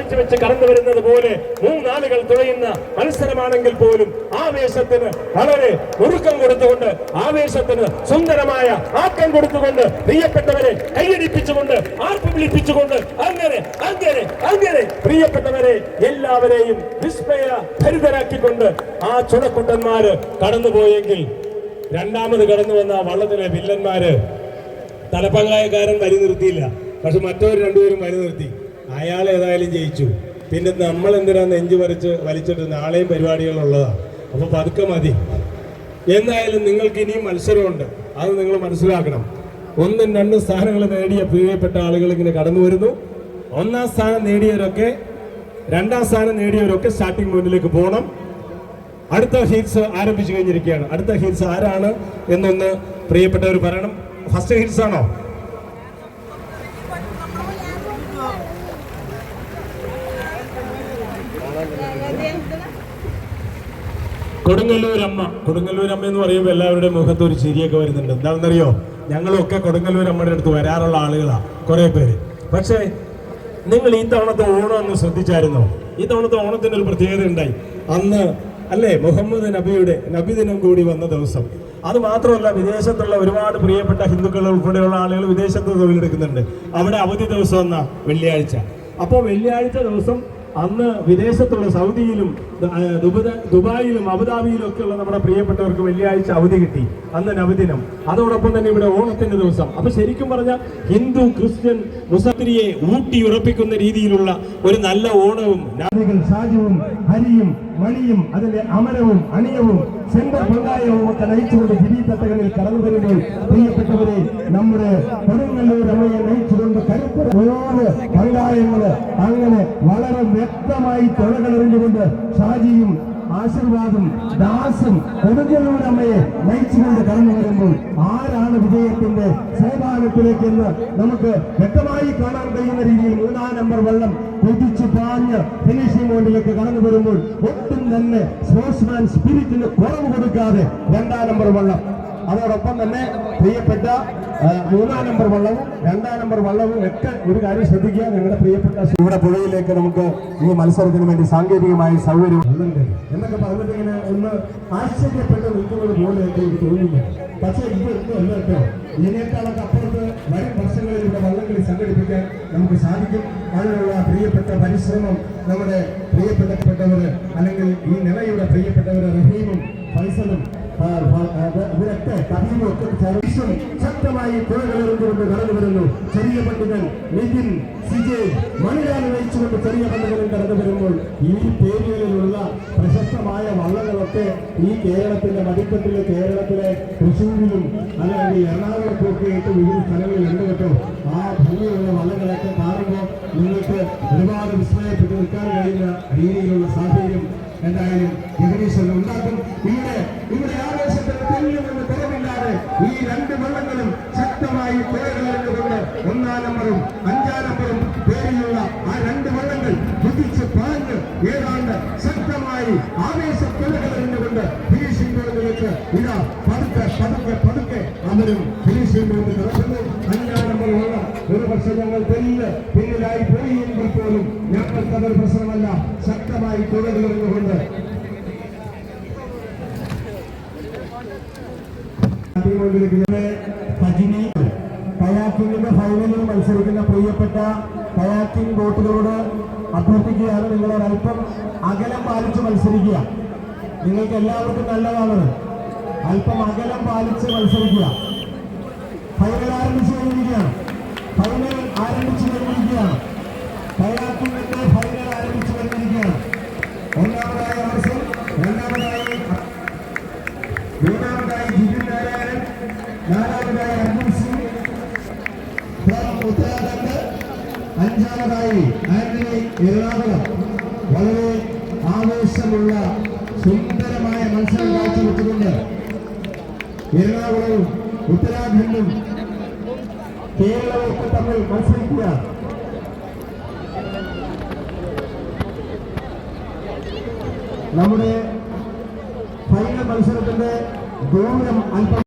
കാഴ്ചവെച്ച് കടന്നു വരുന്നത് പോലെ മൂന്നാളുകൾ തുഴയുന്ന മത്സരമാണെങ്കിൽ പോലും ആവേശത്തിന് വളരെ മുറുക്കം കൊടുത്തുകൊണ്ട് ആവേശത്തിന് സുന്ദരമായ ആക്കം കൊടുത്തുകൊണ്ട് പ്രിയപ്പെട്ടവരെ കൈയടിപ്പിച്ചുകൊണ്ട് ആർപ്പ് വിളിപ്പിച്ചുകൊണ്ട് അങ്ങനെ അങ്ങനെ അങ്ങനെ പ്രിയപ്പെട്ടവരെ എല്ലാവരെയും വിസ്മയ ഭരിതരാക്കിക്കൊണ്ട് ആ ചുണക്കുട്ടന്മാര് കടന്നുപോയെങ്കിൽ രണ്ടാമത് കടന്നു വന്ന ആ വള്ളത്തിലെ വില്ലന്മാര് തലപ്പങ്കായക്കാരൻ വരി നിർത്തിയില്ല. പക്ഷെ മറ്റവർ രണ്ടുപേരും വരി നിർത്തി. അയാൾ ഏതായാലും ജയിച്ചു. പിന്നെ നമ്മൾ എന്തിനാ നെഞ്ചു വരച്ച് വലിച്ചിട്ട് നാളെയും പരിപാടികളുള്ളതാണ് അപ്പൊ പതുക്കെ മതി. എന്തായാലും നിങ്ങൾക്ക് ഇനിയും മത്സരമുണ്ട്. അത് നിങ്ങൾ മനസ്സിലാക്കണം. ഒന്നും രണ്ടും സ്ഥാനങ്ങൾ നേടിയ പ്രിയപ്പെട്ട ആളുകൾ ഇങ്ങനെ കടന്നു വരുന്നു. ഒന്നാം സ്ഥാനം നേടിയവരൊക്കെ രണ്ടാം സ്ഥാനം നേടിയവരൊക്കെ സ്റ്റാർട്ടിംഗ് പോയിന്റിലേക്ക് പോകണം അടുത്ത ഹീറ്റ്സ് ആരംഭിച്ചു കഴിഞ്ഞിരിക്കുകയാണ്. അടുത്ത ഹീറ്റ്സ് ആരാണ് എന്നൊന്ന് പ്രിയപ്പെട്ടവർ പറയണം. ഫസ്റ്റ് ഹീറ്റ്സ് ആണോ? കൊടുങ്ങല്ലൂർ അമ്മ എന്ന് പറയുമ്പോൾ എല്ലാവരുടെയും മുഖത്ത് ഒരു ചിരിയൊക്കെ വരുന്നുണ്ട്. എന്താണെന്നറിയോ? ഞങ്ങളൊക്കെ കൊടുങ്ങല്ലൂരമ്മയുടെ അടുത്ത് വരാറുള്ള ആളുകളാണ് കുറെ പേര്. പക്ഷേ നിങ്ങൾ ഈ തവണത്തെ ഓണം ഒന്ന് ശ്രദ്ധിച്ചായിരുന്നോ? ഈ തവണത്തെ ഓണത്തിന് ഒരു പ്രത്യേകത ഉണ്ടായി. അന്ന് അല്ലേ മുഹമ്മദ് നബിയുടെ നബി ദിനം കൂടി വന്ന ദിവസം. അത് മാത്രമല്ല വിദേശത്തുള്ള ഒരുപാട് പ്രിയപ്പെട്ട ഹിന്ദുക്കൾ ഉൾപ്പെടെയുള്ള ആളുകൾ വിദേശത്ത് തൊഴിലെടുക്കുന്നുണ്ട്. അവിടെ അവധി ദിവസം എന്ന വെള്ളിയാഴ്ച. അപ്പോൾ വെള്ളിയാഴ്ച ദിവസം അന്ന് വിദേശത്തുള്ള സൗദിയിലും ദുബായിലും അബുദാബിയിലും ഒക്കെ ഉള്ള നമ്മുടെ പ്രിയപ്പെട്ടവർക്ക് വെള്ളിയാഴ്ച അവധി കിട്ടി അന്ന് നവദിനം അതോടൊപ്പം തന്നെ ഇവിടെ ഓണത്തിന്റെ ദിവസം. അപ്പൊ ശരിക്കും പറഞ്ഞാൽ ഹിന്ദു ക്രിസ്ത്യൻ മുസത്തിരിയെ ഊട്ടി ഉറപ്പിക്കുന്ന രീതിയിലുള്ള ഒരു നല്ല ഓണവും ഹരിയും മണിയും അതിന്റെ അമരവും അണിയവും സെന്റർ പങ്കായവും ഒക്കെ നയിച്ചുകൊണ്ട് ഗിരിതട്ടകളിൽ കടന്നു വരുമ്പോൾ പ്രിയപ്പെട്ടവരെ നമ്മുടെ കൊടുങ്ങല്ലൂർ അമ്മയെ നയിച്ചുകൊണ്ട് കരുത്തര ഒരുപാട് പങ്കായങ്ങൾ അങ്ങനെ വളരെ വ്യക്തമായി തുഴകളെറിഞ്ഞുകൊണ്ട് ഷാജിയും ആശീർവാദും ദാസും കൊടുങ്ങല്ലൂർ അമ്മയെ നയിച്ചുകൊണ്ട് കടന്നു വരുമ്പോൾ ആരാണ് വിജയത്തിന്റെ സോപാനത്തിലേക്ക് എന്ന് നമുക്ക് വ്യക്തമായി കാണാൻ കഴിയുന്ന രീതിയിൽ മൂന്നാം നമ്പർ വെള്ളം കുതിച്ചു പാഞ്ഞ് ഫിനിഷിംഗ് പോയിന്റിലേക്ക് കടന്നു വരുമ്പോൾ ഒട്ടും തന്നെ സ്പോർട്സ്മാൻ സ്പിരിറ്റിന് കുറവ് കൊടുക്കാതെ രണ്ടാം നമ്പർ വെള്ളം. അതോടൊപ്പം തന്നെ പ്രിയപ്പെട്ട മൂന്നാം നമ്പർ വള്ളവും രണ്ടാം നമ്പർ വള്ളവും ഒക്കെ ഒരു കാര്യം ശ്രദ്ധിക്കുക. ഞങ്ങളുടെ പ്രിയപ്പെട്ട ഇവിടെ പുഴയിലേക്ക് നമുക്ക് ഈ മത്സരത്തിന് വേണ്ടി സാങ്കേതികമായ സൗകര്യം എന്നൊക്കെ പറഞ്ഞിട്ട് ഇങ്ങനെ ഒന്ന് ആശ്ചര്യപ്പെട്ട് നിൽക്കുന്നത് പോലെ എനിക്ക് തോന്നുന്നു. പക്ഷേ ഇത് ഒന്നും കേട്ടോ. ഇതിനേക്കാളൊക്കെ അപ്പുറത്ത് വരും വർഷങ്ങളിൽ ഇവിടെ വള്ളംകളി സംഘടിപ്പിക്കാൻ നമുക്ക് സാധിക്കും. അതിനുള്ള പ്രിയപ്പെട്ട പരിശ്രമം നമ്മുടെ പ്രിയപ്പെട്ടപ്പെട്ടവർ അല്ലെങ്കിൽ ഈ നിലയുടെ പ്രിയപ്പെട്ടവർ റഹീമും ഫൈസലും ആ, ആ, അത് ഇവരൊക്കെ കവിയും ഒക്കെ ചേർത്തും ശക്തമായി പുഴകളെറിഞ്ഞുകൊണ്ട് കടന്നു വരുന്നു ചെറിയ പണ്ഡിതൻ നിതിൻ സിജെ മണിരാൻ നയിച്ചുകൊണ്ട് ചെറിയ പണ്ഡിതനും കടന്നു വരുമ്പോൾ ഈ പേരുകളിലുള്ള പ്രശസ്തമായ വള്ളങ്ങളൊക്കെ ഈ കേരളത്തിന്റെ മടിത്തട്ടിലെ കേരളത്തിലെ തൃശ്ശൂരിലും അല്ലെങ്കിൽ എറണാകുളത്തും ഒക്കെ ആയിട്ട് വിവിധ സ്ഥലങ്ങളിൽ ഉണ്ട് കേട്ടോ ആ ഭംഗിയുള്ള വള്ളങ്ങളൊക്കെ കാണുമ്പോൾ നിങ്ങൾക്ക് ഒരുപാട് വിസ്മയപ്പെട്ട് നിൽക്കാൻ കഴിയുന്ന രീതിയിലുള്ള സാഹചര്യം എന്തായാലും ജഗദീശ്വരൻ ഉണ്ടാക്കും ഇവിടെ ഇവിടെ ആവേശത്തിന് തെല്ലുമെന്ന് കുറവില്ലാതെ ഈ രണ്ട് വള്ളങ്ങളും ശക്തമായി പുഴകളെടുത്തുകൊണ്ട് ഒന്നാം നമ്പറും അഞ്ചാം നമ്പറും പേരിലുള്ള ആ രണ്ട് വള്ളങ്ങൾ കുതിച്ച് പാഞ്ഞ് ഏതാണ്ട് ശക്തമായി ആവേശ പുഴകളെറിഞ്ഞുകൊണ്ട് ഫിനിഷിംഗ് പോയിന്റിലേക്ക് ഇതാ പതുക്കെ പതുക്കെ പതുക്കെ അവരും ഫിനിഷിംഗ് പോയിന്റ് കിടക്കുന്നു. അഞ്ചാം നമ്പർ വള്ളം ഒരു പക്ഷെ ഞങ്ങൾ തെല്ല് പിന്നിലായി പോയി എങ്കിൽ പോലും ഞങ്ങൾക്ക് അതൊരു പ്രശ്നമല്ല. ശക്തമായി പുഴകളെറിഞ്ഞുകൊണ്ട് പജിനി കയാക്കിങ്ങിന്റെ ഫൈനലിൽ മത്സരിക്കുന്ന പ്രിയപ്പെട്ട കയാക്കിംഗ് ബോട്ടുകളോട് അഭ്യർത്ഥിക്കുകയാണ് നിങ്ങൾ അല്പം അകലം പാലിച്ച് മത്സരിക്കുക. നിങ്ങൾക്ക് എല്ലാവർക്കും നല്ലതാണ്. അല്പം അകലം പാലിച്ച് മത്സരിക്കുക. ഫൈനൽ ആരംഭിച്ചു കഴിഞ്ഞിരിക്കുകയാണ്. ഫൈനൽ ആരംഭിച്ചു കഴിഞ്ഞിരിക്കുകയാണ്. കയാക്കിങ്ങിന്റെ ഫൈനൽ ആരംഭിച്ചു കഴിഞ്ഞിരിക്കുകയാണ്. ഒന്നാമതായി ഫ്രം അഞ്ചാമതായി ആന്റണി എറണാകുളം. വളരെ ആവേശമുള്ള സുന്ദരമായ മത്സരം കാഴ്ചവെച്ചുകൊണ്ട് എറണാകുളവും ഉത്തരാഖണ്ഡും കേരളവും തമ്മിൽ മത്സരിക്കുക. നമ്മുടെ ഫൈനൽ മത്സരത്തിന്റെ ദൂരം അല്പം